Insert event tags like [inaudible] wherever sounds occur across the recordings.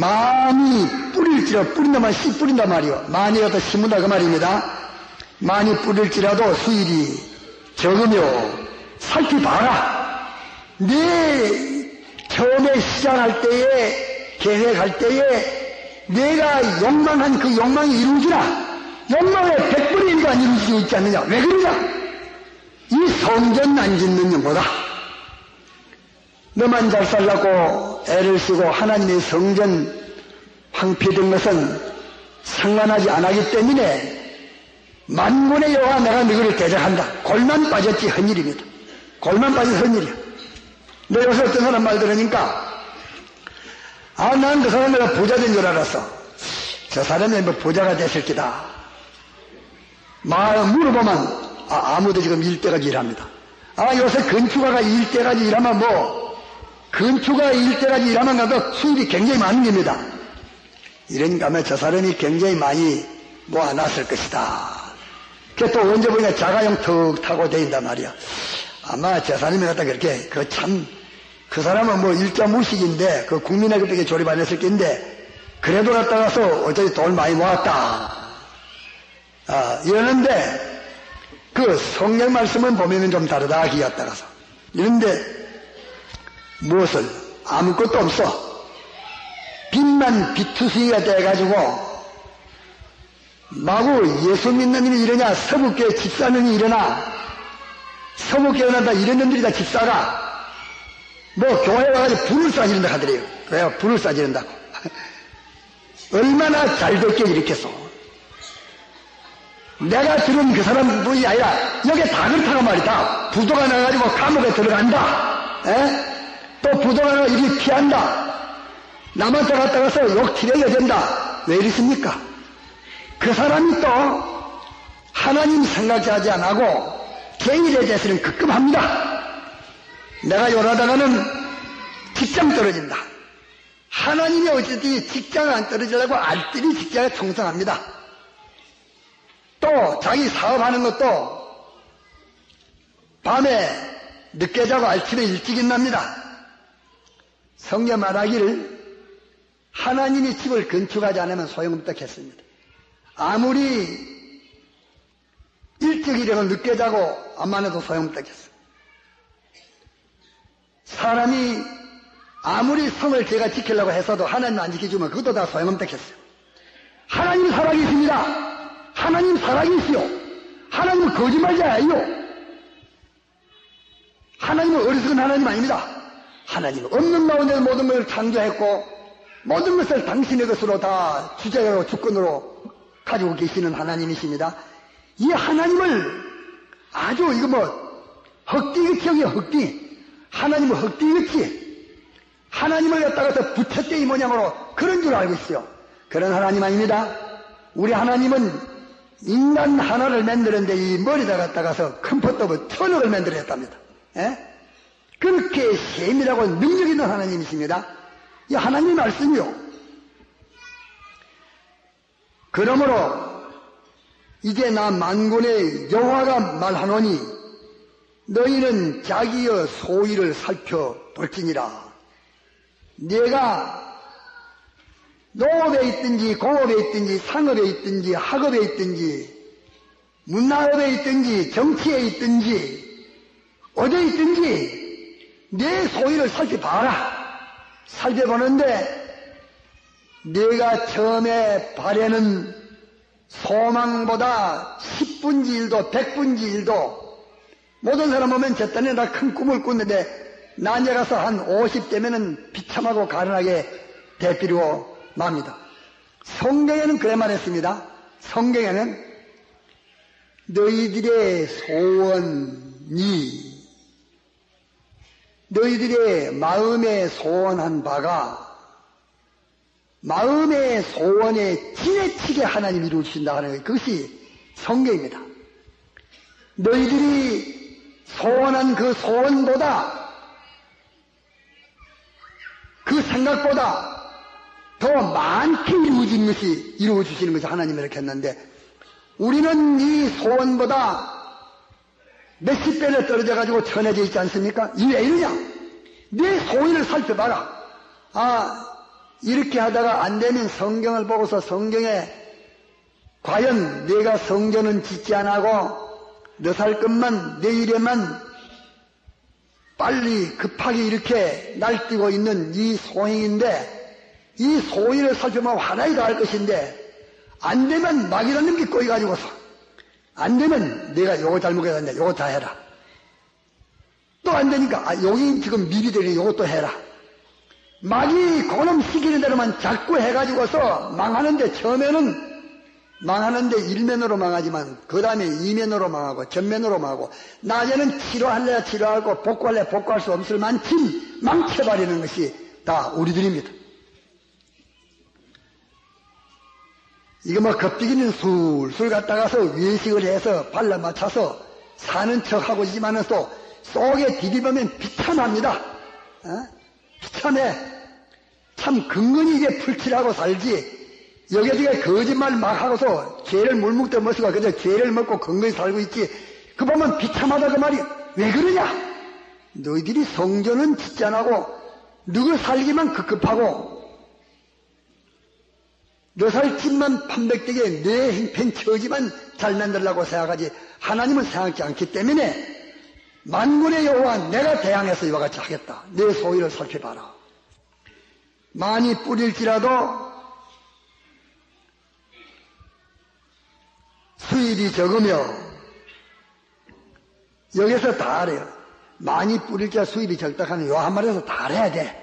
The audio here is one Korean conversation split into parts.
많이 뿌릴지라도 뿌린다만 씨 뿌린단 말이요. 많이 갖다 심은다 그 말입니다. 많이 뿌릴지라도 수입이 적으며 살펴봐라. 네 처음에 시작할 때에 계획할 때에 내가 욕망한 그 욕망이 이루어지나 욕망의 백분의 일가 이루어지고 있지 않느냐 왜 그러냐 이 성전 안 짓는 영보다 너만 잘 살라고 애를 쓰고 하나님의 성전 황폐된 것은 상관하지 않았기 때문에 만군의 여호와 내가 너희를 대적한다. 골만 빠졌지 헌일입니다. 골만 빠진 헌일이야. 내 요새 어떤 사람 말 들으니까 아, 난그 사람 내가 부자 된 줄 알았어. 저 사람이 뭐 부자가 됐을 기다. 말 물어보면 아, 무도 지금 일대까지 일합니다. 아, 요새 건축가가 일대까지 일하면 뭐, 건축가 일대까지 일하면 가도 수입이 굉장히 많은 겁니다. 이러니까 아마 저 사람이 굉장히 많이 모아놨을 것이다. 그또 언제 보니까 자가용 턱 타고 다닌단 말이야. 아마 저 사람이 갖다 그렇게, 그 참, 그 사람은 뭐 일자 무식인데, 그 국민에게 그렇게 조립 안 했을 텐데, 그래도 갔다 가서 어차피 돈 많이 모았다. 아, 이러는데, 그 성경 말씀은 보면은 좀 다르다 기가 따라서 이런데 무엇을 아무것도 없어 빛만 비투성이가 돼가지고 마구 예수 믿는 일이 이러냐 서북교회 집사는이 일어나 서북교회 난다 이런 놈들이 다 집사가 뭐 교회 와가지고 불을 쏴지른다 하더래요 왜 불을 쏴지른다고 [laughs] 얼마나 잘 됐게 일으켰어 내가 들은 그 사람뿐이 아니라 여기 다 그렇다고 말이다. 부도가 나가지고 감옥에 들어간다. 에? 또 부도가 나가 이리 피한다. 남한테 갔다 가서 욕 티내게 된다. 왜 이렇습니까? 그 사람이 또 하나님 생각하지 않고 개인에 대해서는 급급합니다. 내가 요러다가는 직장 떨어진다. 하나님이 어쨌든 직장을 안 떨어지려고 알뜰히 직장에 충성합니다. 또 자기 사업하는 것도 밤에 늦게 자고 아침에 일찍 일납니다. 성경 말하기를 하나님이 집을 건축하지 않으면 소용없다 했습니다. 아무리 일찍 일어나 늦게 자고 안만 해도 소용없다 했어요. 사람이 아무리 성을 제가 지키려고 했어도 하나님 안 지켜주면 그것도 다 소용없다 했어요. 하나님 살아계십니다. 하나님 살아계시오. 하나님은 거짓말이 아니요. 하나님은 어리석은 하나님 아닙니다. 하나님은 없는 가운데 모든 것을 창조했고 모든 것을 당신의 것으로 다 주제로 주권으로 가지고 계시는 하나님이십니다. 이 하나님을 아주 이거 뭐 헛디같이 여기 헛디 하나님은 헛디같이 하나님을 갖다가서 부처떼이 모양으로 그런 줄 알고 있어요. 그런 하나님 아닙니다. 우리 하나님은 인간 하나를 만드는데 이 머리다 갖다가서 컴포터브 천억을 만들어냈답니다. 예? 그렇게 세밀하고 능력 있는 하나님이십니다. 이 하나님 말씀이요. 그러므로 이제 나 만군의 여호와가 말하노니 너희는 자기의 소위를 살펴볼지니라. 내가 농업에 있든지 공업에 있든지 상업에 있든지 학업에 있든지 문화업에 있든지 정치에 있든지 어디에 있든지 내 소위를 살펴봐라. 살펴보는데 내가 처음에 바래는 소망보다 10분지 1도 100분지 1도 모든 사람 보면 저 딴에 다 큰 꿈을 꿨는데 나에 가서 한 50대면은 비참하고 가난하게 대피로 맙니다. 성경에는 그래 말했습니다. 성경에는 너희들의 소원이 너희들의 마음에 소원한 바가 마음의 소원에 지내치게 하나님 이루어 주신다 하는 것 그것이 성경입니다. 너희들이 소원한 그 소원보다 그 생각보다 더 많게 이루어진 것이 이루어 주시는 것이 하나님이 이렇게 했는데 우리는 이 소원보다 몇십 배를 떨어져 가지고 천해져 있지 않습니까? 이 왜 이러냐? 내 소원을 살펴봐라. 아, 이렇게 하다가 안 되면 성경을 보고서 성경에 과연 내가 성전은 짓지 않고 몇살 것만 내 일에만 빨리 급하게 이렇게 날뛰고 있는 이 소행인데 이 소인을 살펴보면 화나이 다 할 것인데 안 되면 막이라는 게 꼬여가지고서 안 되면 내가 요거 잘못했는데 요거 다 해라. 또 안 되니까 아, 여기 지금 미리 되니 요것도 해라. 막이 그놈 시키는 대로만 자꾸 해가지고서 망하는데 처음에는 망하는데 일면으로 망하지만 그 다음에 이면으로 망하고 전면으로 망하고 낮에는 치료할래야 치료하고 복구할래야 복구할 수 없을 만큼 망쳐버리는 것이 다 우리들입니다. 이거 뭐 겁지기는 술술 갔다가서 외식을 해서 발라 맞춰서 사는 척하고 있지만은 또 속에 디디보면 비참합니다. 어? 비참해. 참 근근히 이게 풀칠하고 살지. 여기저기 거짓말 막 하고서 죄를 물먹던 모습가 그저 죄를 먹고 근근히 살고 있지. 그 보면 비참하다 그 말이 왜 그러냐? 너희들이 성전은 짓지 않고 누구 살기만 급급하고 너살 집만 판백되게 내 행편 처지만 잘 만들라고 생각하지 하나님은 생각지 않기 때문에 만군의 여호와 내가 대항해서 이와 같이 하겠다. 내 소위를 살펴봐라. 많이 뿌릴지라도 수입이 적으며 여기서 다 알아요. 많이 뿌릴자 수입이 적다 하는 요 한마디에서 다 알아야 돼.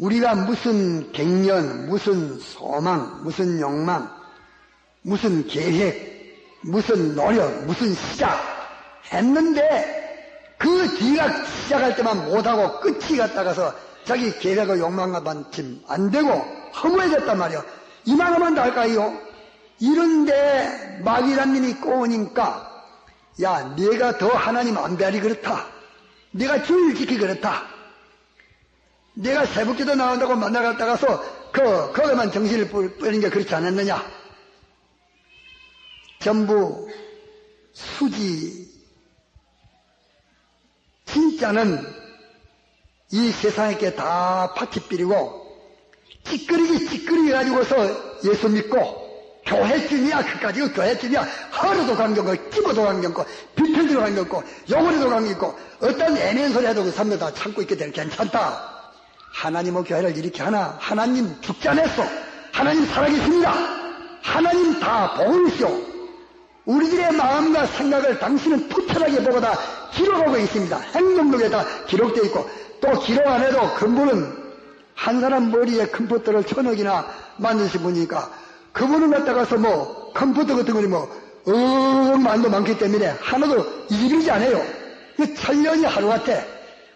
우리가 무슨 갱년, 무슨 소망, 무슨 욕망, 무슨 계획, 무슨 노력, 무슨 시작 했는데 그 뒤가 시작할 때만 못하고 끝이 갔다가서 자기 계획과 욕망과 반쯤 안 되고 허무해졌단 말이요. 이만하면 다 할까요? 이런데 막이란 님이 꼬우니까 야 네가 더 하나님 안 배하리 그렇다. 네가 주일 지키 그렇다. 내가 새벽기도 나온다고 만나갔다가서 그, 거기만 정신을 뿌리는 게 그렇지 않았느냐? 전부 수지. 진짜는 이 세상에게 다 파치 삐리고 찌끄리기 찌끄리기 가지고서 예수 믿고 교회쯤이야 그까지 교회쯤이야 하루도 관계없고 끼어도 관계없고 비틀도 관계없고 영원히도 관계없고 어떤 애매한 소리 해도 그 사람들 다 참고 있게 되는 괜찮다. 하나님의 교회를 이렇게 하나 하나님 죽지 않았어. 하나님 살아계십니다. 하나님 다 보이시오. 우리들의 마음과 생각을 당신은 투철하게 보고 다 기록하고 있습니다. 행동록에 다 기록되어 있고 또 기록 안 해도 근본은 한 사람 머리에 컴퓨터를 천억이나 만드신 분이니까 그분을 갖다가서 뭐 컴퓨터 같은 거니 뭐 억 만도 많기 때문에 하나도 잊어버리지 않아요. 천년이 하루 같아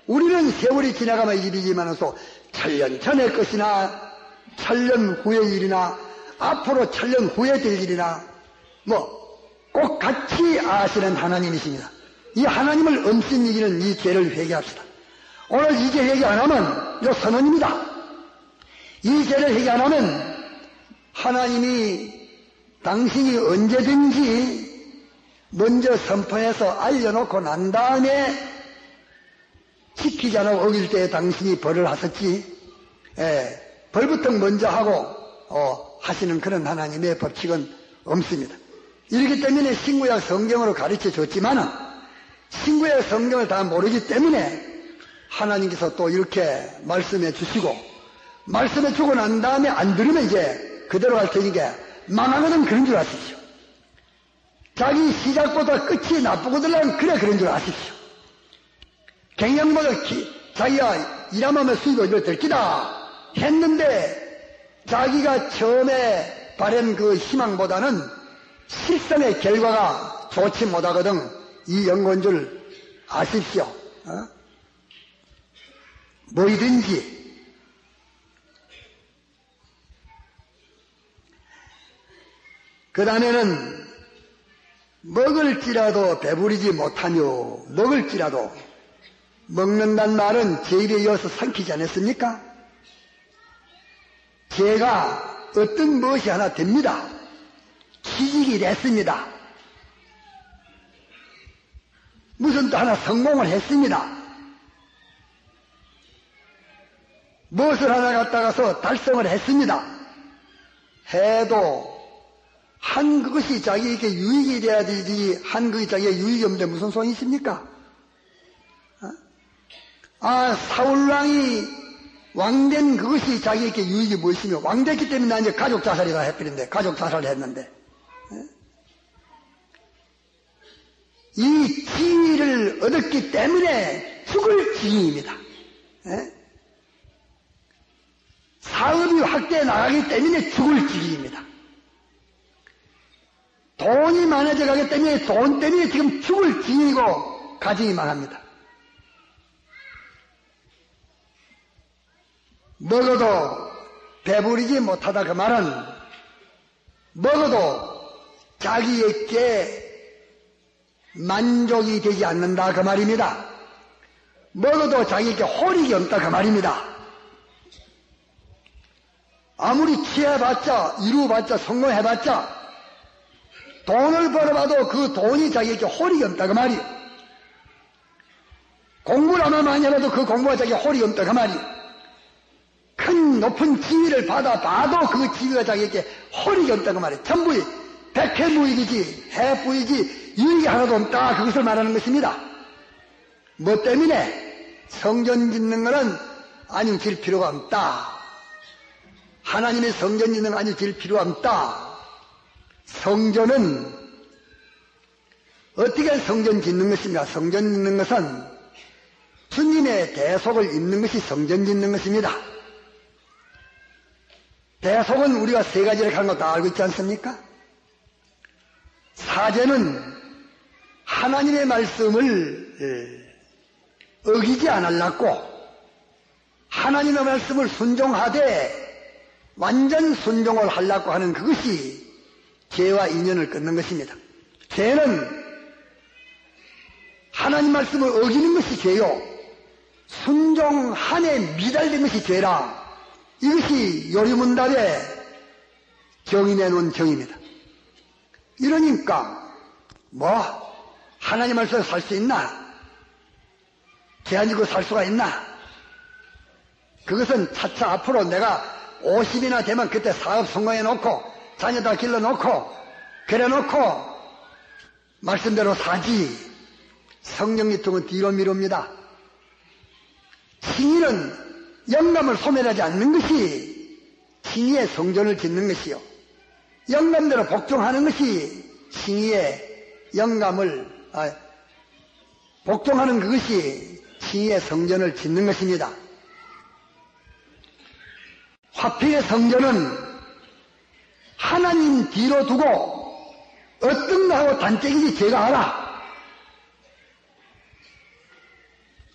우리는 세월이 지나가면 일이지만서 천년 전의 것이나 천년 후의 일이나 앞으로 천년 후에 될 일이나 뭐 꼭 같이 아시는 하나님이십니다. 이 하나님을 엄신 이기는 이 죄를 회개합시다. 오늘 이 죄 회개 안 하면 이거 선언입니다. 이 죄를 회개 안 하면 하나님이 당신이 언제든지 먼저 선포해서 알려놓고 난 다음에 않아 어길 때 당신이 벌을 하셨지. 예, 벌부터 먼저 하고 어, 하시는 그런 하나님의 법칙은 없습니다. 이렇기 때문에 신구약 성경으로 가르쳐 줬지만 신구약 성경을 다 모르기 때문에 하나님께서 또 이렇게 말씀해 주시고 말씀해 주고 난 다음에 안 들으면 이제 그대로 할 테니까 망하거든 그런 줄 아십시오. 자기 시작보다 끝이 나쁘거든 그래 그런 줄 아십시오. 갱년보다 자기가 일하면 수익을 이럴 기다 했는데 자기가 처음에 바른 그 희망보다는 실성의 결과가 좋지 못하거든 이 연구인 줄 아십시오. 어? 뭐이든지 그 다음에는 먹을지라도 배부리지 못하며 먹을지라도 먹는단 말은 제 입에 이어서 삼키지 않았습니까? 제가 어떤 무엇이 하나 됩니다. 취직이 됐습니다. 무슨 또 하나 성공을 했습니다. 무엇을 하나 갖다가서 달성을 했습니다. 해도 한 그것이 자기에게 유익이 돼야 되지 한 그것이 자기에게 유익이 없는데 무슨 소용이 있습니까? 어? 아 사울왕이 왕된 그것이 자기에게 유익이 무엇이며 왕됐기 때문에 나 이제 가족 자살이다 해버린데 가족 자살을 했는데 어? 이 지위를 얻었기 때문에 죽을 지위입니다. 어? 사업이 확대해 나가기 때문에 죽을 지위입니다. 돈이 많아져 가기 때문에 돈 때문에 지금 죽을 지위고 가정이 망합니다. 먹어도 배부리지 못하다 그 말은 먹어도 자기에게 만족이 되지 않는다 그 말입니다. 먹어도 자기에게 호릭이 없다 그 말입니다. 아무리 취해봤자 이루어봤자 성공해봤자 돈을 벌어봐도 그 돈이 자기에게 홀이 없다 그 말이 공부를 하나 많이 해도 그 공부가 자기에게 홀이 없다 그 말이 큰 높은 지위를 받아봐도 그 지위가 자기에게 홀이 없다 그 말이 전부 백해무익이지 해부이지 유익이 하나도 없다 그것을 말하는 것입니다 뭐 때문에 성전 짓는 것은 안녕질 필요가 없다 하나님의 성전 짓는 거 아니 질 필요 없다. 성전은 어떻게 성전 짓는 것입니까? 성전 짓는 것은 주님의 대속을 입는 것이 성전 짓는 것입니다. 대속은 우리가 세 가지를 하는 거 다 알고 있지 않습니까? 사제는 하나님의 말씀을 예, 어기지 않으려고 하나님의 말씀을 순종하되 완전 순종을 하려고 하는 그것이 죄와 인연을 끊는 것입니다. 죄는 하나님 말씀을 어기는 것이 죄요. 순종한에 미달된 것이 죄라. 이것이 요리문답에 정의내 놓은 정입니다. 이러니까 뭐 하나님 말씀을 살수 있나? 지고 살 수가 있나? 그것은 차차 앞으로 내가 50이나 되면 그때 사업 성공해 놓고 자녀 다 길러 놓고 그래 놓고 말씀대로 사지 성령 유통은 뒤로 미룹니다. 신일은 영감을 소멸하지 않는 것이 신의의 성전을 짓는 것이요. 영감대로 복종하는 것이 신의의 영감을 아, 복종하는 그것이 신의의 성전을 짓는 것입니다. 화평의 성전은 하나님 뒤로 두고 어떤 거하고 단짝인지 제가 알아.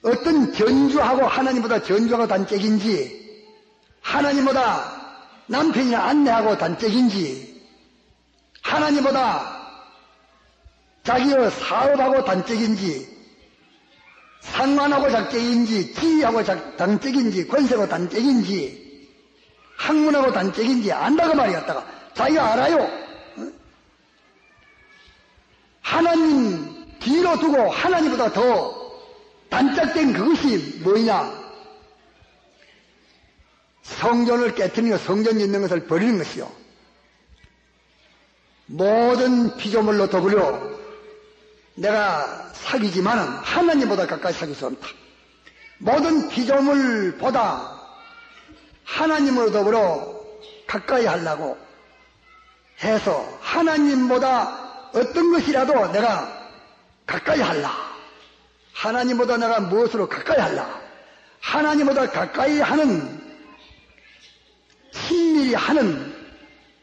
어떤 전주하고 하나님보다 전주하고 단짝인지 하나님보다 남편이나 아내하고 단짝인지 하나님보다 자기의 사업하고 단짝인지 상관하고 작짝인지 지위하고 단짝인지 권세하고 단짝인지 학문하고 단짝인지 안다고 말이었다가 자기가 알아요. 하나님 뒤로 두고 하나님보다 더 단짝된 그것이 뭐냐? 성전을 깨뜨리고 성전 짓는 것을 버리는 것이요. 모든 피조물로 더불어 내가 사귀지만은 하나님보다 가까이 사귈 수 없다. 모든 피조물보다 하나님으로 더불어 가까이 하려고 해서 하나님보다 어떤 것이라도 내가 가까이 할라. 하나님보다 내가 무엇으로 가까이 할라. 하나님보다 가까이 하는 친밀히 하는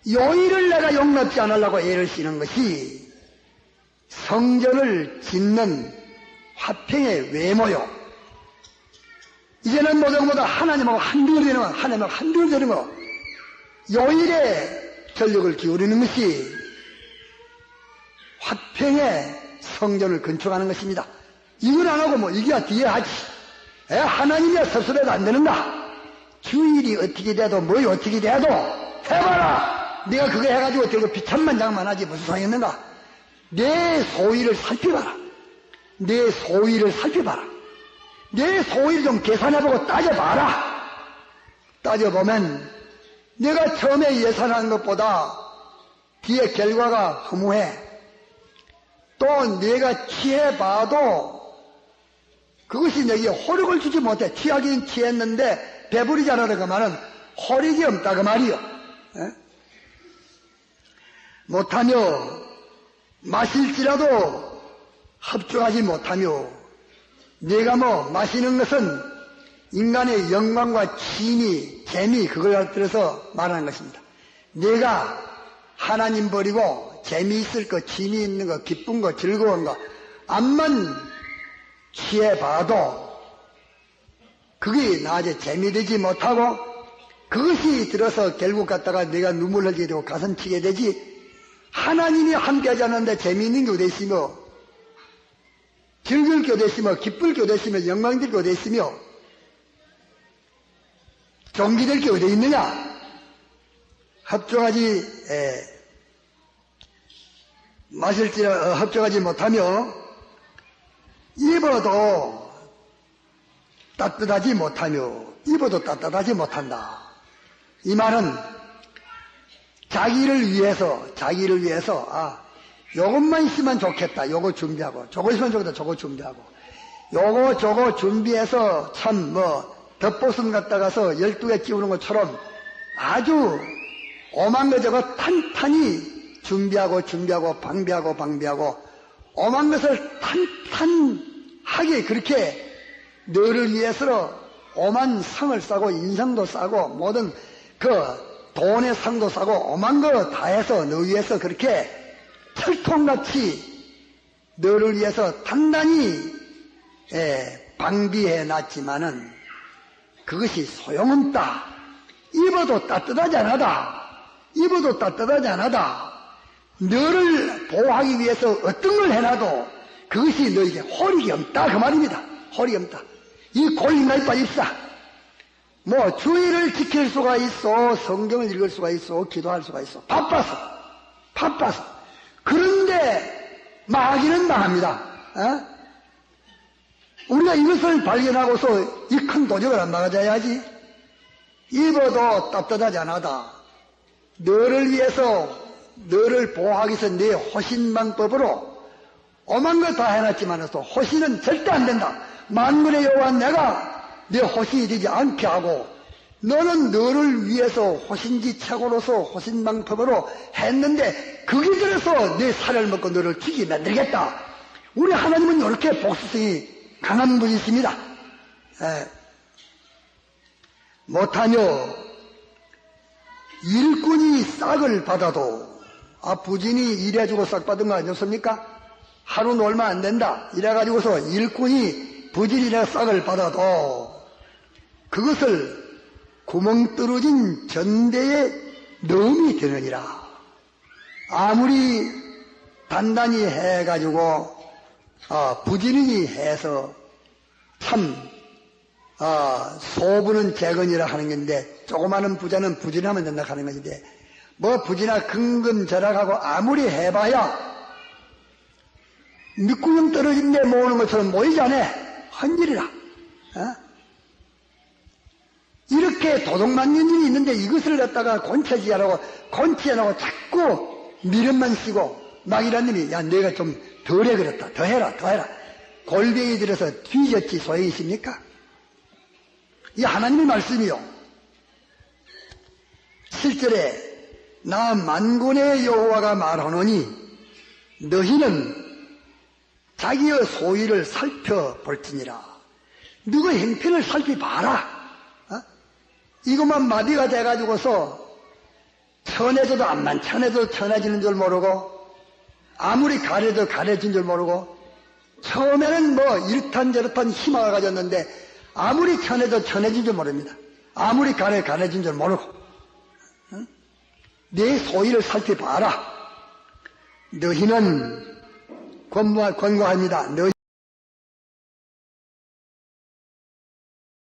요일을 내가 용납지 않으려고 애를 쓰는 것이 성전을 짓는 화평의 외모요. 이제는 모든 것보다 하나님하고 한둘이 되는 거, 하나님하고 한둘이 되는 거, 요일에 전력을 기울이는 것이 화평의 성전을 건축하는 것입니다. 이걸 안 하고 뭐 이게야 뒤에 하지. 에, 하나님이야 스스로도 안 되는다. 주일이 어떻게 돼도 뭐이 어떻게 돼도 해봐라. 내가 그거 해가지고 저거 비천만 장만 하지 무슨 소용이 있는가. 내 소위를 살펴봐라. 내 소위를 살펴봐라. 내 소위를 좀 계산해보고 따져봐라. 따져보면 내가 처음에 예산한 것보다 뒤에 결과가 허무해. 또 내가 취해봐도 그것이 내게 호력을 주지 못해. 취하긴 취했는데 배부리지 않아도 그 말은 호력이 없다 그 말이요. 에? 못하며 마실지라도 합주하지 못하며 내가 뭐 마시는 것은 인간의 영광과 취미, 재미 그걸 들어서 말하는 것입니다. 내가 하나님 버리고 재미있을 거, 취미 있는 거, 기쁜 거, 즐거운 거 암만 취해봐도 그게 나한테 재미되지 못하고 그것이 들어서 결국 갔다가 내가 눈물 흘리게 되고 가슴 치게 되지 하나님이 함께하지 않는데 재미있는 게 어디 있으며 게 어디 있으며 기쁠 게 어디 있으며 영광될 게 어디 있으며 종기될 게 어디 있느냐? 합종하지 에, 마실지 어, 합종하지 못하며 입어도 따뜻하지 못하며 입어도 따뜻하지 못한다. 이 말은 자기를 위해서 자기를 위해서 아 요것만 있으면 좋겠다. 요거 준비하고 저거 있으면 좋겠다. 저거 준비하고 요거 저거 준비해서 참 뭐 덧보슴 갖다 가서 12개 끼우는 것처럼 아주 오만 거 저거 탄탄히 준비하고 준비하고 방비하고 방비하고 오만 것을 탄탄하게 그렇게 너를 위해서 오만 상을 싸고 인상도 싸고 모든 그 돈의 상도 싸고 오만 거다 해서 너 위해서 그렇게 철통같이 너를 위해서 단단히 예, 방비해 놨지만은 그것이 소용없다. 입어도 따뜻하지 않하다. 입어도 따뜻하지 않하다. 너를 보호하기 위해서 어떤 걸 해놔도 그것이 너에게 호력이 없다. 그 말입니다. 호력이 없다. 이 고인가에 빠집시다. 뭐 주의를 지킬 수가 있어. 성경을 읽을 수가 있어. 기도할 수가 있어. 바빠서. 바빠서. 그런데 마귀는 망합니다. 어? 우리가 이것을 발견하고서 이 큰 도적을 안 막아줘야지. 입어도 따뜻하지 않아다. 너를 위해서 너를 보호하기 위해서 내 호신방법으로 오만 거 다 해놨지만서 호신은 절대 안 된다. 만군의 여호와 내가 내 호신이 되지 않게 하고 너는 너를 위해서 호신지착으로서 호신방법으로 했는데 그게 들어서 내 살을 먹고 너를 죽이 만들겠다. 우리 하나님은 이렇게 복수성이 강한 분이십니다. 에, 못하며 일꾼이 싹을 받아도 아 부진이 일해주고 싹 받은 거 아니었습니까? 하루는 얼마 안 된다. 이래가지고서 일꾼이 부진이나 싹을 받아도 그것을 구멍 뚫어진 전대에 넣음이 되느니라. 아무리 단단히 해가지고 어, 부지런히 해서 참 어, 소부는 재건이라 하는 건데 조그마한 부자는 부진하면 된다 하는 것인데 뭐 부지나 근근절약하고 아무리 해봐야 밑구녕 떨어진 데 모으는 것처럼 모이지 않아 헌질이라 어? 이렇게 도둑맞는 일이 있는데 이것을 갖다가 안 하고 자꾸 미련만 쓰고 막이란 놈이 야 내가 좀 덜해 그랬다 더 해라 더 해라 골뱅이 들어서 뒤졌지 소용이 있습니까? 이 하나님의 말씀이요. 7절에 나 만군의 여호와가 말하노니 너희는 자기의 소위를 살펴볼지니라. 너가 행편을 살펴봐라. 어? 이것만 마비가 돼가지고서 천해져도 암만 천해도 천해지는 줄 모르고 아무리 가려도 가려진 줄 모르고 처음에는 뭐 이렇단 저렇단 희망을 가졌는데 아무리 천해도 천해진 줄 모릅니다. 아무리 가려 가려진 줄 모르고 응? 내 소위를 살펴봐라. 너희는 권고합니다. 너희